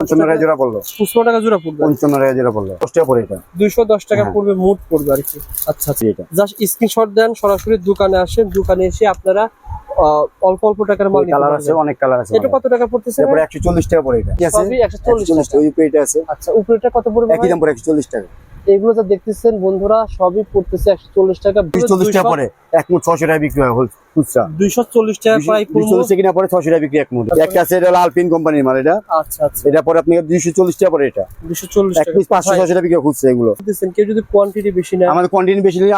পঞ্চান্ন টাকা জোড়া পড়ল। পঁচপন্ন টাকা জোড়া পড়বে। পঞ্চান্ন টাকা জোড়া পড়ল। দশ টাকা পড়ে এটা। দুইশো দশ টাকা হ্যাঁ। পড়বে মোট পড়বে আর কি আচ্ছা। আচ্ছা এটা। জাস্ট স্ক্রিনশট দেন সরাসরি দোকানে আসেন। দোকানে এসে আপনারা অল্প অল্প টাকার মাল কালার আছে অনেক কালার আছে এটা কত টাকা পড়তেছে তারপরে টাকা পড়ে এটা। সবই 140 টাকা। ওই উপরে আছে। আচ্ছা উপরেটা কত পড়বে একই দাম পড়ে টাকা। এগুলো যা দেখতেছেন বন্ধুরা সবই পড়তেছে একশো চল্লিশ টাকা। দুশো চল্লিশ টাকা পরে এক মুঠ ছশো টাকা বিক্রি হয় খুচরা। দুইশো চল্লিশ টাকা প্রায় দুশো চল্লিশ কিনা পরে ছশো টাকা বিক্রি এক মুঠ। একটা আছে এটা আলপিন কোম্পানির মাল এটা। আচ্ছা আচ্ছা। এটা পরে আপনি দুইশো চল্লিশ টাকা পরে এটা। দুইশো চল্লিশ এক পিস পাঁচশো ভাই, ছশো টাকা বিক্রি খুচরা এগুলো। কেউ যদি কোয়ান্টিটি বেশি আমাদের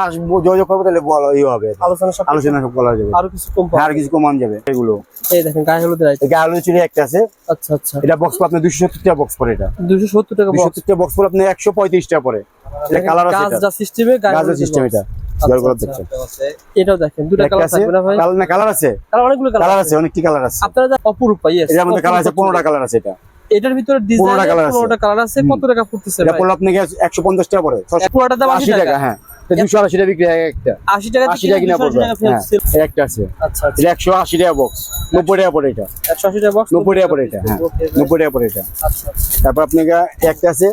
আসব যোগাযোগ করব তাহলে বলা ইয়ে হবে। আলোচনা সব আলোচনা সব বলা যাবে। আরও কিছু কম আর কিছু কমান যাবে এগুলো। এই দেখেন গায়ে হলুদের আইটেম এটা আলু চিনি একটা আছে। আচ্ছা আচ্ছা। এটা বক্স সত্তর টাকা বক্স পরে এটা। দুইশো সত্তর টাকা দুশো সত্তর টাকা বক্স পরে একশো পঁয়ত্রিশ টাকা পরে। এটা কালার আছে সিস্টেম এটা। আচ্ছা, আচ্ছা। দেখছেন। এটাও দেখেন দুটা কালার আছে? থাকবে না ভাই? কালার না কালার আছে? কালার অনেকগুলো কালার আছে। অনেকটি কালার আছে। আপনারা যা অপরূপ পাই এটার মধ্যে কালার আছে পনেরোটা কালার আছে এটা। এটার ভিতরে ডিজাইন কালার আছে কত টাকা পড়তেছে এটা পড়ল আপনাকে একশো পঞ্চাশ টাকা দাম আশি টাকা। হ্যাঁ। দুশো আশি টাকা বিক্রি হয় একটা। আশি টাকা আশি টাকা কিনা পড়বে। হ্যাঁ একটা আছে। আচ্ছা আচ্ছা। একশো আশি টাকা বক্স নব্বই টাকা এটা। একশো আশি টাকা বক্স নব্বই টাকা এটা হ্যাঁ। নব্বই টাকা এটা। আচ্ছা। তারপর আপনাকে একটা আছে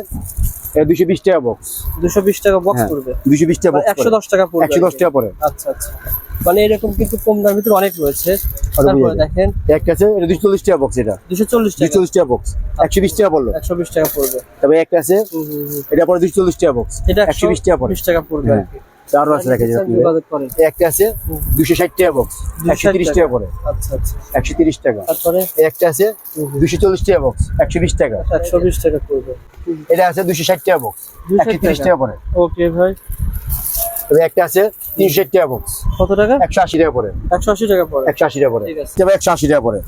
দুশো বিশ টাকা বক্স দুশো বিশ টাকা বক্স হ্যাঁ পড়বে? দুশো বিশ টাকা বক্স একশো দশ টাকা পড়বে একশো দশ টাকা পড়ে। আচ্ছা আচ্ছা। মানে এরকম কিন্তু কম দামের ভিতরে অনেক রয়েছে। তারপরে দেখেন। এক আছে এটা দুশো চল্লিশ টাকা বক্স এটা। দুশো চল্লিশ টাকা। চল্লিশ টাকা বক্স একশো বিশ টাকা পড়ল। একশো বিশ টাকা পড়বে। তারপরে এক আছে। এটা পরে দুশো চল্লিশ টাকা বক্স এটা একশো বিশ টাকা পরে বিশ টাকা পড়বে হ্যাঁ। আর কি। আরও আছে দেখা যায় একটা আছে দুশো ষাট টাকা বক্স একশো তিরিশ টাকা পরে আচ্ছা আচ্ছা। একশো তিরিশ টাকা। তারপরে? একটা আছে দুশো চল্লিশ টাকা বক্স একশো বিশ টাকা। একশো বিশ টাকা পড়বে এটা আছে দুশো ষাট টাকা বক্স একশো তিরিশ টাকা। পরে ওকে ভাই। তবে একটা আছে তিনশো ষাট টাকা বক্স কত টাকা? একশো আশি টাকা পরে একশো আশি টাকা পড়ে। একশো আশি টাকা পরে তবে একশো আশি টাকা পরে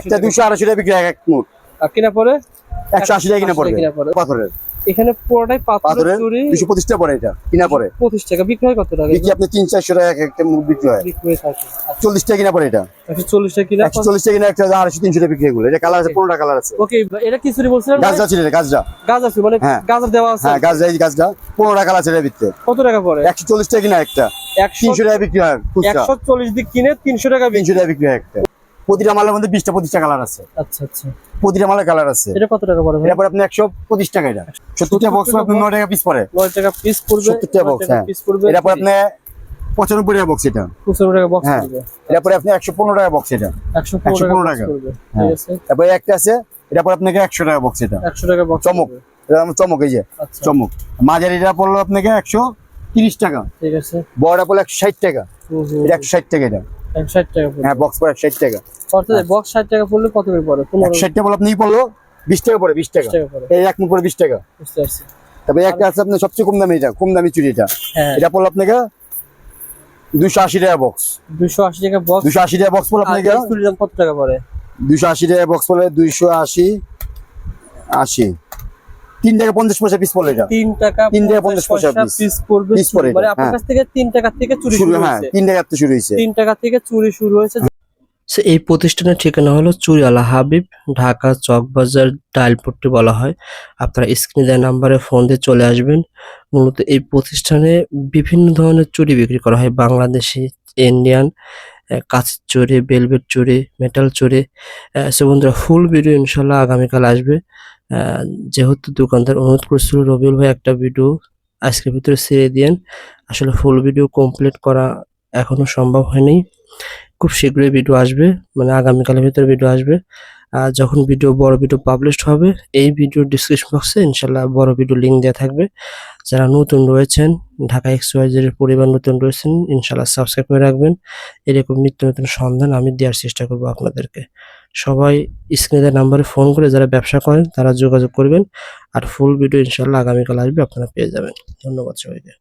একটা দুশো আড়াইশো টাকা বিক্রি এক মুঠ। আর কিনা পরে একশো আশি টাকা কিনা 180 পড়বে। কিনা পাথরের এখানে পুরোটাই পাথরের পাথরের চুরি। দুশো পঁচিশ টাকা পরে এটা কিনা পরে পঁচিশ টাকা বিক্রি হয় কত টাকা? বিক্রি আপনি তিন চারশো টাকা এক একটা মুঠ বিক্রি হয়। বিক্রি হয়ে থাকে। চল্লিশ টাকা কিনা পরে এটা? একশো চল্লিশ টাকা কিনা একশো চল্লিশ টাকা কিনা একটা আড়াইশো তিনশো টাকা বিক্রি এগুলো। এটা কালার আছে পনেরোটা কালার আছে। ওকে এটা কি চুরি বলছিলেন গাছটা ছিল এটা, গাছটা গাছ আছে মানে হ্যাঁ। দেওয়া আছে। হ্যাঁ গাছটা এই গাছটা। পনেরো টাকা আছে ভিতরে। কত টাকা পড়ে? একশো চল্লিশ টাকা কিনা একটা। একশো তিনশো টাকা বিক্রি হয় খুচরা। একশো চল্লিশ দিক কিনে তিনশো টাকা বিক্রি। তিনশো টাকা বিক্রি হয় একটা। প্রতিটা মালের মধ্যে বিশটা পঁচিশটা কালার আছে। আচ্ছা আচ্ছা। প্রতিটা মালের কালার আছে। এটা কত টাকা পড়ে ভাই? এরপর আপনি একশো পঁচিশ টাকা এটা। সত্তরটা বক্স আপনি নয় টাকা পিস পরে নয় টাকা পিস পড়বে সত্তর টাকা বক্স হ্যাঁ পড়বে। এরপর আপনি পঁচানব্বই টাকা বক্স এটা। পঁচানব্বই টাকা বক্স হ্যাঁ। এরপরে আপনি একশো পনেরো টাকা বক্স এটা। একশো পনেরো 115 টাকা। পড়বে। হ্যাঁ। তারপরে একটা আছে এরপর আপনাকে একশো টাকা বক্স এটা। একশো টাকা বক্স চমক। এটা চমক এই যে। আচ্ছা। চমক। মাঝারিটা পড়ল আপনাকে একশো তিরিশ টাকা। ঠিক আছে। বড়টা পড়ল একশো ষাট টাকা। এটা একশো ষাট টাকা এটা। একশো ষাট টাকা হ্যাঁ বক্স একশো ষাট টাকা। অর্থাৎ বক্স ষাট টাকা পড়লে কত করে পড়ে? পনেরো একশো ষাট টাকা বলে আপনি পড়ল বিশ টাকা পরে বিশ টাকা। টাকা এই এক মুখ বিশ টাকা। বুঝতে পারছি। তারপরে একটা আছে আপনার সবচেয়ে কম দামি এটা কম দামি চুরি এটা। হ্যাঁ। এটা পড়ল আপনাকে দুশো আশি টাকা বক্স দুশো আশি টাকা বক্স দুশো আশি টাকা বক্স পড়ল আপনাকে। চুরির দাম কত টাকা পড়ে? দুশো আশি টাকা বক্স পড়লে দুইশো আশি আশি। তিন টাকা পঞ্চাশ পয়সা পিস পড়ল তিন টাকা তিন টাকা পঞ্চাশ পয়সা পিস পড়বে Piece পড়ে মানে আপনার হ্যাঁ। কাছ থেকে তিন টাকা থেকে চুরি শুরু শুরু হ্যাঁ হয়েছে। তিন টাকা শুরু হয়েছে। তিন টাকা থেকে চুরি শুরু হয়েছে। সো এই প্রতিষ্ঠানের ঠিকানা হলো চুরিয়ালা হাবিব ঢাকা চকবাজার ডায়ালপট্টি বলা হয়। আপনারা স্ক্রিনে দেওয়া নাম্বারে ফোন দিয়ে চলে আসবেন। মূলত এই প্রতিষ্ঠানে বিভিন্ন ধরনের চুরি বিক্রি করা হয়। বাংলাদেশি ইন্ডিয়ান কাঁচের চুড়ি বেলভেট চুড়ি মেটাল আহ, সো বন্ধুরা ফুল ভিডিও ইনশাল্লাহ আগামীকাল আসবে। যেহেতু দোকানদার অনুরোধ করছিল রবিউল ভাই, একটা ভিডিও আজকের ভিতরে ছেড়ে দিয়েন। আসলে ফুল ভিডিও কমপ্লিট করা এখনও সম্ভব হয়নি। খুব শীঘ্রই ভিডিও আসবে মানে আগামীকালের ভিতরে ভিডিও আসবে। যখন ভিডিও বড় ভিডিও পাবলিশ হবে, এই ভিডিও ডিসক্রিপশন বক্সে ইনশাল্লাহ বড় ভিডিও লিঙ্ক দেওয়া থাকবে। যারা নতুন রয়েছেন, ঢাকা এক্সওয়াইজের পরিবার নতুন রয়েছেন, ইনশাল্লাহ সাবস্ক্রাইব করে রাখবেন। এরকম নিত্য নতুন সন্ধান আমি দেওয়ার চেষ্টা করব আপনাদেরকে। সবাই স্ক্রিনের নাম্বারে ফোন করে যারা ব্যবসা করেন, তারা যোগাযোগ করবেন। আর ফুল ভিডিও ইনশাল্লাহ আগামীকাল আসবে, আপনারা পেয়ে যাবেন। ধন্যবাদ সবাইকে।